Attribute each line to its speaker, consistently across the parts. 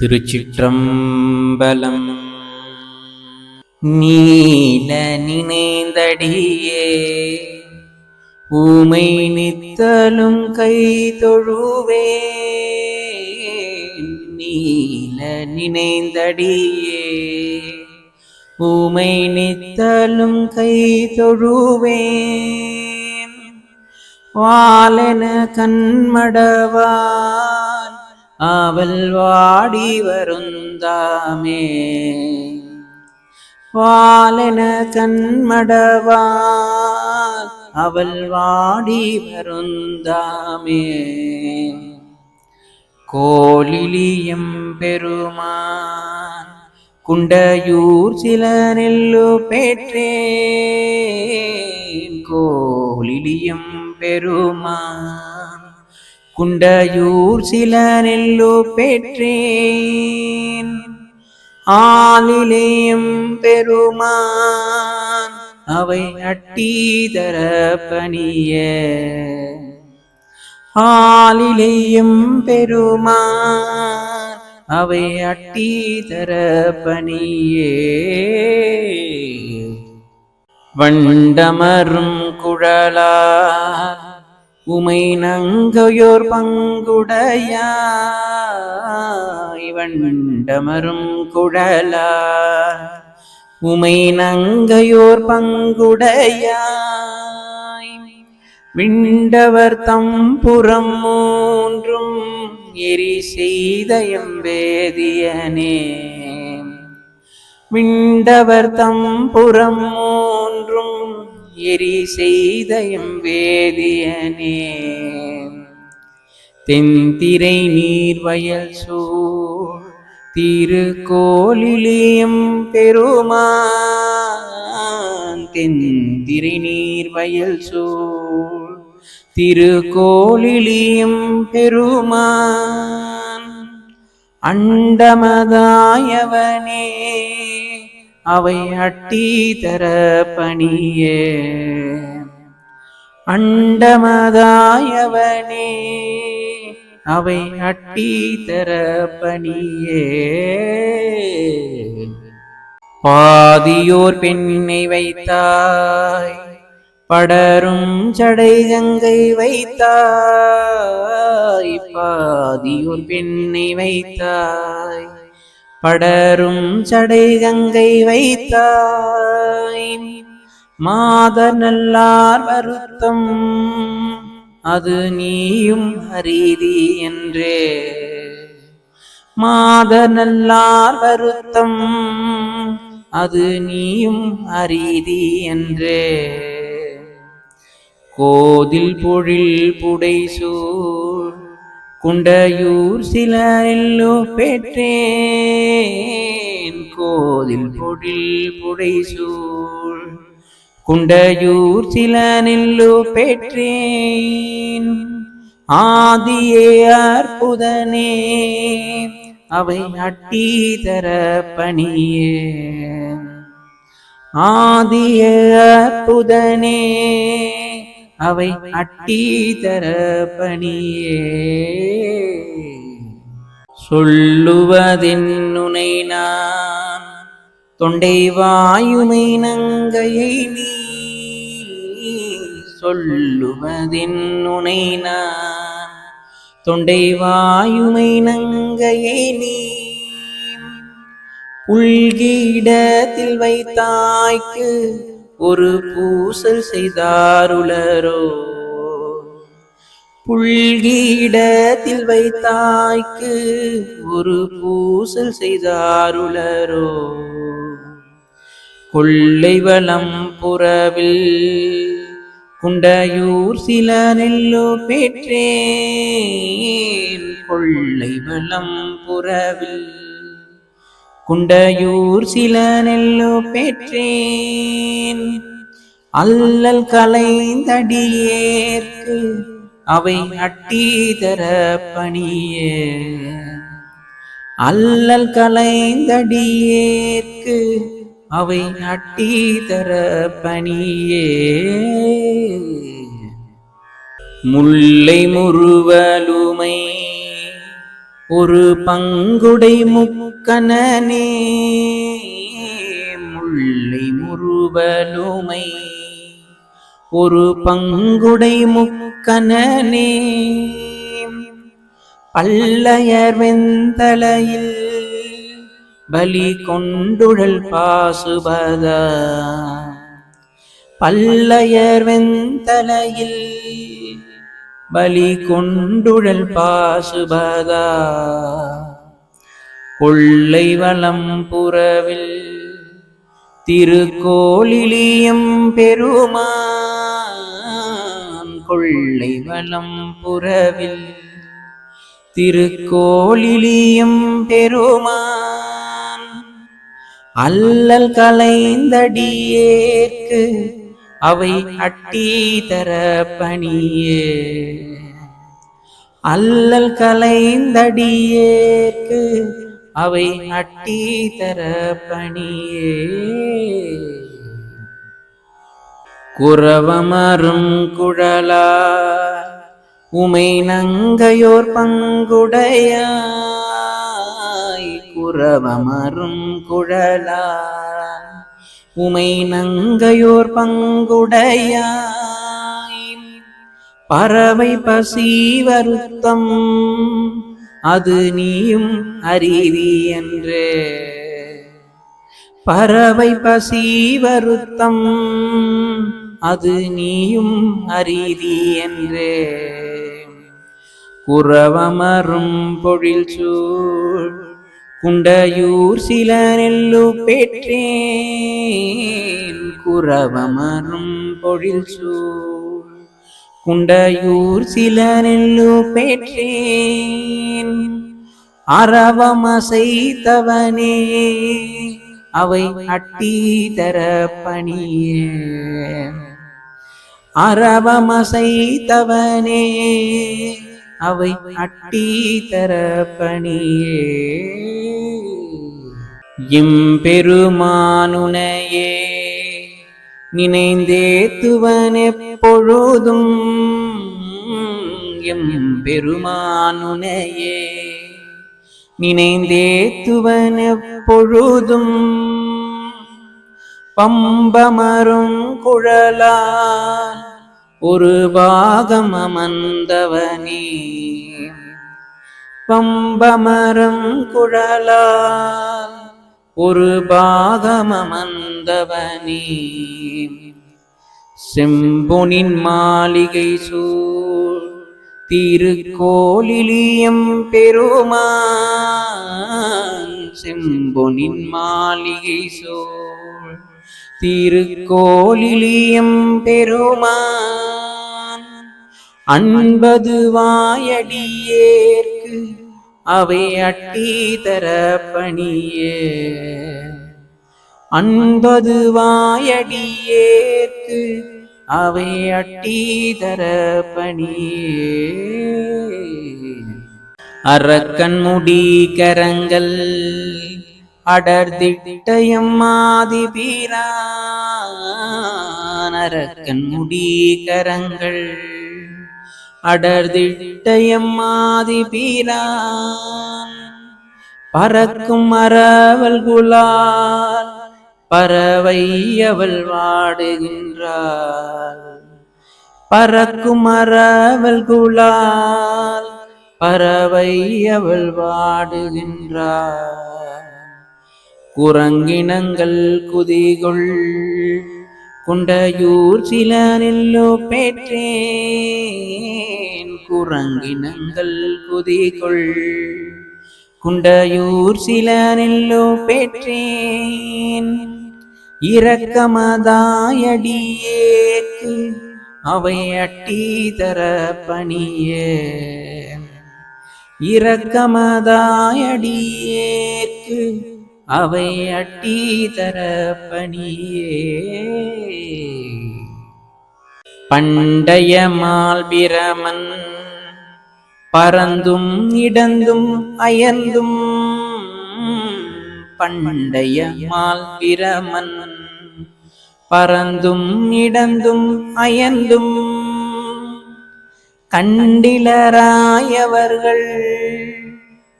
Speaker 1: திருச்சிற்றம்பலம். நீல நினைந்தடியே ஊமை நித்தலும் கை தொழுவே நீல நினைந்தடியே ஊமை நித்தலும் கை தொழுவேன். வாலென கண்மடவா அவள் வாடி வருந்தாமே. வாலென கண்மடவால் அவள் வாடி வருந்தாமே. கோலிலியம் பெருமான் குண்டையூர் சில நெல்லு பெற்றேன். கோலிலியம் பெருமான் குண்டையூர் சில நெல்லு பெற்றேன். ஆளிலேயும் பெருமான் அவை அட்டீதர பணிய. ஆளிலேயும் பெருமான் அவை அட்டீதர பணியே. வண்டமரும் குழலா உமை நங்கையோர் பங்குடையாய் வண்டமரும் குழலார். உமை நங்கையோர் பங்குடையாய் விண்டவர் தம் புறம் மூன்றும் எரி செய்தயம் வேதியனே விண்டவர் தம் புறம் மூன்றும் எரி செய்தயம் வேதியனே. தென்திரை நீர்வயல் சூழ் திருக்கோலிலியம் பெருமான். தென்திரை நீர்வயல் சூழ் திருக்கோலிலியம் பெருமான். அண்டமதாயவனே. அவை அட்டி தர பணியே. அண்டமதாயவனே அவை அட்டி தர பணியே. பாதியோர் பெண்ணை வைத்தாய் படரும் சடை கங்கை வைத்தாய் பாதியோர் பெண்ணை வைத்தாய். படரும் சடை கங்கை வைத்தாய். மாத நல்லார் வருத்தம் அது நீயும் அரிதி என்றே. மாத நல்லார் வருத்தம் அது நீயும் அரிதி என்றே. கோதில் பொழில் புடைசூழ் குண்டையூர் சில எல்லோ பெற்றேன். கோதில் பொழில் புடைசூழ். குண்டையூர் சில நெல்லு பெற்றேன். ஆதியே அற்புதனே அவை அட்டி தர பணியே. ஆதிய அற்புதனே அவை அட்டீதர பணியே. சொல்லுவதென்னுனை நான் தொண்டை வாயுமை நங்கையை நீ சொல்லுவதென்னுனை நான் தொண்டை வாயுமை நங்கையை நீ உள்கிடத்தில் வைத்தாய்க்கு ஒரு பூசல் செய்தாருளரோ. புல்கிடத்தில் வைத்தாய்க்கு ஒரு பூசல் செய்தாருளரோ. கொள்ளை வளம் புறவில் குண்டையூர் சில நெல்லோ பெற்றேன். கொள்ளை வளம் புறவில் குண்டையூர் சில நெல்லு பெற்றேன். அல்லல் கலைந்தடியேற்கு அவை அட்டீதர பணியே. அல்லல் கலைந்தடியேற்கு அவை அட்டீதர பணியே. முல்லை முருவலுமை ஒரு பங்குடை முக்கனனே முல்லை முருவலுமை ஒரு பங்குடை முக்கனனே பல்லையர் வெந்தலையில் பலி கொண்டுழல் பாசுபதா. பல்லையர் வெந்தலையில் பலி கொண்டுழல் பாசுபதா. கொள்ளை வளம் புறவில் திருக்கோலிலியம் பெருமான் கொள்ளை வளம் புறவில் திருக்கோலிலியம் பெருமான் அல்லல் கலைந்தடியேற்கு அவை அட்டி தர பணியே. அல்லல் கலைந்தடியேற்கு அவை அட்டி தர பணியே. குறவமரும் குழலா உமை நங்கையோர் பங்குடையாய். குறவமரும் குழலா உமை நங்கையோர் பங்குடையாய். பறவை பசி வருத்தம் அது நீயும் அறிவி என்று. பறவை பசி வருத்தம் அது நீயும் அறிதி என்று. குறவமரும் பொழில் சூழ் குண்டையூர் சில நெல்லு பெற்றேன். குறவமரும் பொழில் சூழ். குண்டையூர் சில நெல்லு பெற்றேன். அறவமசைத்தவனே அவை அட்டி தர பணியே. அறவமசைத்தவனே அவை அட்டி தர பணியே. இம்பெருமானுனையே நினைந்தேத்துவன் எப்பொழுதும் எம்பெருமானுனையே நினைந்தேத்துவன் எப்பொழுதும் பம்பமரும் குழலான் ஒரு பாகம் அமர்ந்தவனே. பம்பமரம் குழலால் ஒரு பாகம் அமர்ந்தவனே. செம்பொனின் மாளிகை சூழ் திருக்கோலிலியம் பெருமான் செம்பொனின் மாளிகை சோழ் திருக்கோலிலியம் பெருமான் அன்பது வாயடியேற்கு அவை அட்டி தர பணியே. அன்பது வாயடியேற்கு அவை அட்டி தர பணியே. அறக்கண் முடி கரங்கள் அடர்திட்டயம் மாதி மாதிபீரான் அறக்கண் முடி கரங்கள் அடர்திட்டயம்மாதி பீரான். பறக்கும் மரவல் குலால் பறவை அவள் வாடுகின்றாள். பறக்கும் மரவல் குலால் பறவை அவள் வாடுகின்றாள். குரங்கினங்கள் குதிகொள் குண்டையூர் சிலரெல்லோ பேற்றேன். குரங்கினங்கள் குதிகொள். குண்டையூர் சிலரெல்லோ பேற்றேன். இரக்கமதாயடியேக்கு அவை அட்டி தர பணியே. இரக்கமதாயடியேக்கு அவை அட்டி தர பணியே. பண்டைய மால்பிரமன் பறந்தும் இடந்தும் அயர்ந்தும் பண்டைய மால்பிரமன் பறந்தும் இடந்தும் அயர்ந்தும் கண்டிலராயவர்கள்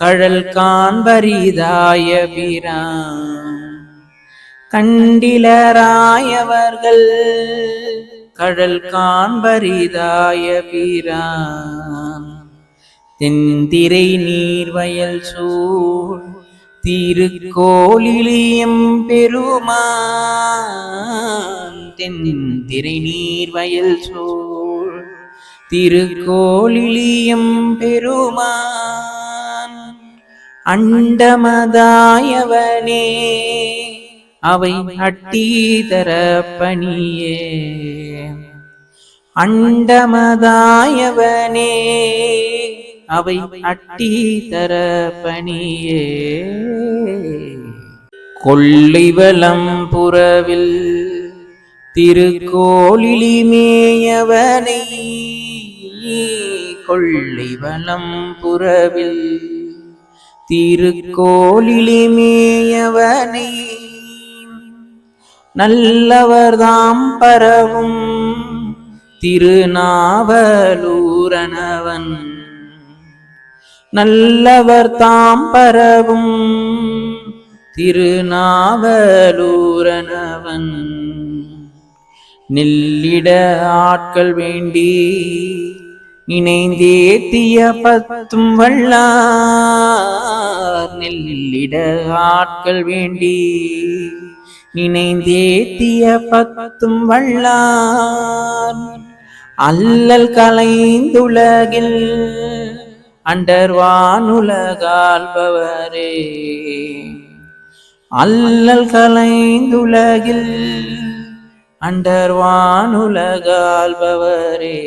Speaker 1: கழல் காண்பரிதாய பிரான் கண்டிலராயவர்கள் கழல் காண்பரிதாய பிரான் தென்திரை நீர்வயல் சூழ் திருக்கோலிலியம் பெருமான். தென்திரை நீர்வயல் சூழ் திருக்கோலிலியம் பெருமான். அண்டமதாயவனே அவை அட்டி தரப்பணியே அண்டமதாயவனே அவை அட்டி தரப்பணியே கொள்ளைவலம் புறவில் திருக்கோளிலிமேயவனை கொள்ளிவலம் புறவில் திருக்கோளிலிமேயவனை நல்லவர்தாம் பரவும் திருநாவலூரணவன். நல்லவர் தாம் பரவும் திருநாவலூரணவன். நெல்லிட ஆட்கள் வேண்டி இணைந்தேத்திய பத்தும் வல்லார். நெல்லிட ஆட்கள் வேண்டி நினைந்தேத்திய பத்தும் வல்லார். அல்லல் கலைந்துலகில் அண்டர்வானுலகால்பவரே அல்லல் கலைந்துலகில் அண்டர்வானுலகால்பவரே